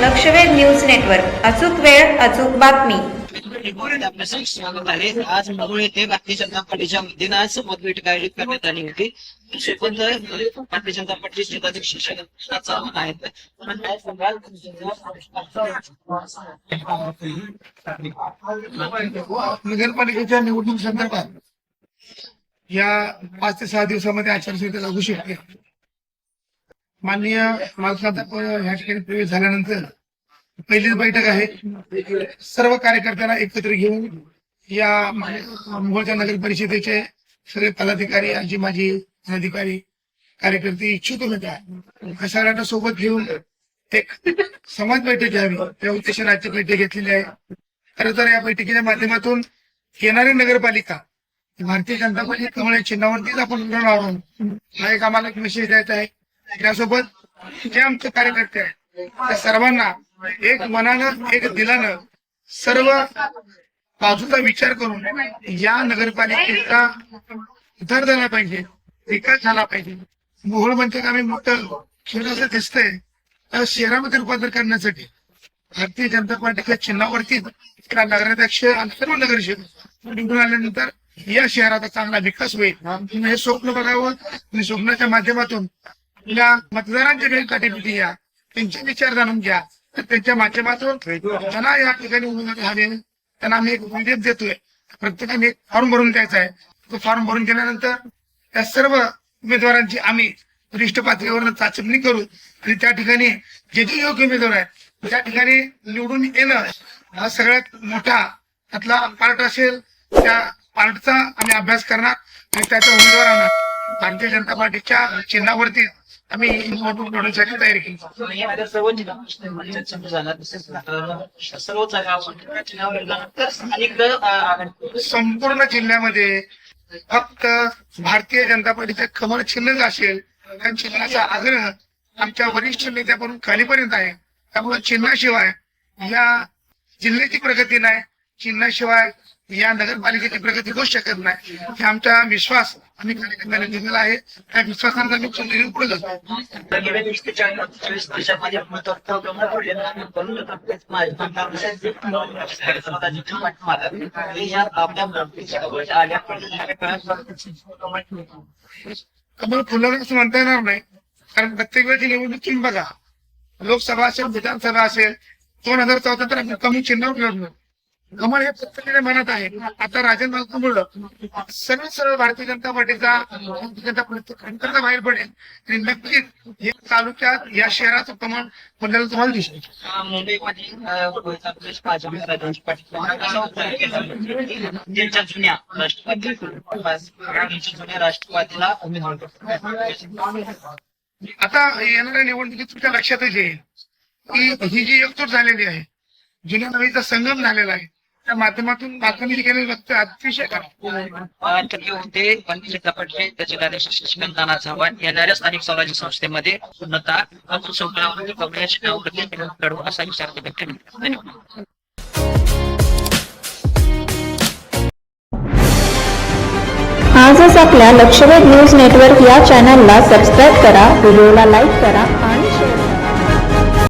लक्षवेध news network. अचूक वेळ अचूक बातमी. आपलं स्वागत आहे. आज येथे भारतीय जनता पार्टीच्या वतीनं आज मतभेट आयोजित करण्यात आली होती. भारतीय जनता पार्टीचे जिल्हाध्यक्ष शरद चव्हाण आहेत. नगरपालिकेच्या निवडणूक संदर्भात या पाच ते सहा दिवसामध्ये आचारसंहिता लागू शकते. माननीय माझा या ठिकाणी प्रवेश झाल्यानंतर पहिलीच बैठक आहे. सर्व कार्यकर्त्यांना एकत्र घेऊन या मोहोळच्या नगर परिषदेचे सगळे पदाधिकारी आजी माजी अधिकारी कार्यकर्ते इच्छुक होत्या या सगळ्यांना सोबत घेऊन एक समाज बैठक घ्यावी. त्या उद्देशाने आजची बैठक घेतलेली आहे. खरं तर या बैठकीच्या माध्यमातून येणारी नगरपालिका भारतीय जनता पार्टी कमळ चिन्हावरतीच आपण उभारणार आहोत हा एक आम्हाला एक मेसेज द्यायचा आहे. त्यासोबत जे आमचे कार्यकर्ते आहेत त्या सर्वांना एक मनानं एक दिलानं सर्व बाजूचा विचार करून या नगरपालिकेचा उद्धार झाला पाहिजे विकास झाला पाहिजे. मोहोळ म्हणजे का आम्ही मोठं खेळ असं दिसतंय. तर शहरामध्ये रूपांतर करण्यासाठी भारतीय जनता पार्टीच्या चिन्हावरती नगराध्यक्ष आणि सर्व नगरसेवक निवडून आल्यानंतर या शहराचा चांगला विकास होईल. हे स्वप्न बघावं आणि स्वप्नाच्या माध्यमातून आपल्या मतदारांच्या काही काटेपिटी या. त्यांचे विचार जाणून घ्या. तर त्यांच्या माध्यमातून त्यांना या ठिकाणी उमेदवारी हवे त्यांना आम्ही एक विधेयक देतोय. प्रत्येकाने एक फॉर्म भरून द्यायचा आहे. तो फॉर्म भरून गेल्यानंतर त्या सर्व उमेदवारांची आम्ही वरिष्ठ पातळीवर चाचपणी करू आणि त्या ठिकाणी जे जे योग्य उमेदवार आहेत त्या ठिकाणी निवडून येणं हा सगळ्यात मोठा त्यातला पार्ट असेल. त्या पार्टचा आम्ही अभ्यास करणार आणि त्याच्या उमेदवारांना भारतीय जनता पार्टीच्या चिन्हावरती आम्ही तयारी केली. अं, संपूर्ण जिल्ह्यामध्ये फक्त भारतीय जनता पार्टीचे कमळ चिन्हच असेल. त्या चिन्हाचा आग्रह आमच्या वरिष्ठ नेत्याकडून खालीपर्यंत आहे. त्यामुळे चिन्हाशिवाय या जिल्ह्याची प्रगती नाही. चिन्हाशिवाय या नगरपालिकेची प्रगती होऊ शकत नाही. हे आमचा विश्वास आम्ही कार्यकर्त्यांना दिलेला आहे. त्या विश्वासांचा आम्ही continue पुढे जातो. गेल्या वीस ते चाळीस चाळीस वर्षामध्ये महत्त्वाचं कमळ फुललेलं म्हणून आपलेच माझे समाजाची या आपल्या प्रवृत्तीच्या आल्या कमळ फुलवलं असं म्हणता येणार नाही. कारण प्रत्येक वेळची निवडणूक तुम्ही बघा. लोकसभा असेल विधानसभा असेल दोन हजार चौदा तर आम्ही कमी चिन्हावर लढलो. कमळ हे प्रत्येकाच्या मनात आहे. आता राजन बालकामुळं सरळ सरळ भारतीय जनता पार्टीचा जनता पार्टीचा बाहेर पडेल. आणि नक्कीच या तालुक्यात या शहराचं प्रमाण फुललेलं तुम्हाला दिसेल. मुंबईमध्ये जुन्या राष्ट्रवादी जुन्या राष्ट्रवादीला आता येणाऱ्या निवडणुकीत तुमच्या लक्षातच येईल की ही जी एकजूट झालेली आहे जुन्या नवीचा संगम झालेला आहे त्या माध्यमातून बातमी केलेली बघते अतिशय होते त्याचे नाना चव्हाण. येणाऱ्या स्थानिक स्वराज्य संस्थेमध्ये पूर्णतः असा विचार व्यक्त केला. धन्यवाद. आजच आपल्या लक्षवेध न्यूज नेटवर्क या चॅनलला सबस्क्राईब करा व्हिडिओला लाईक करा आणि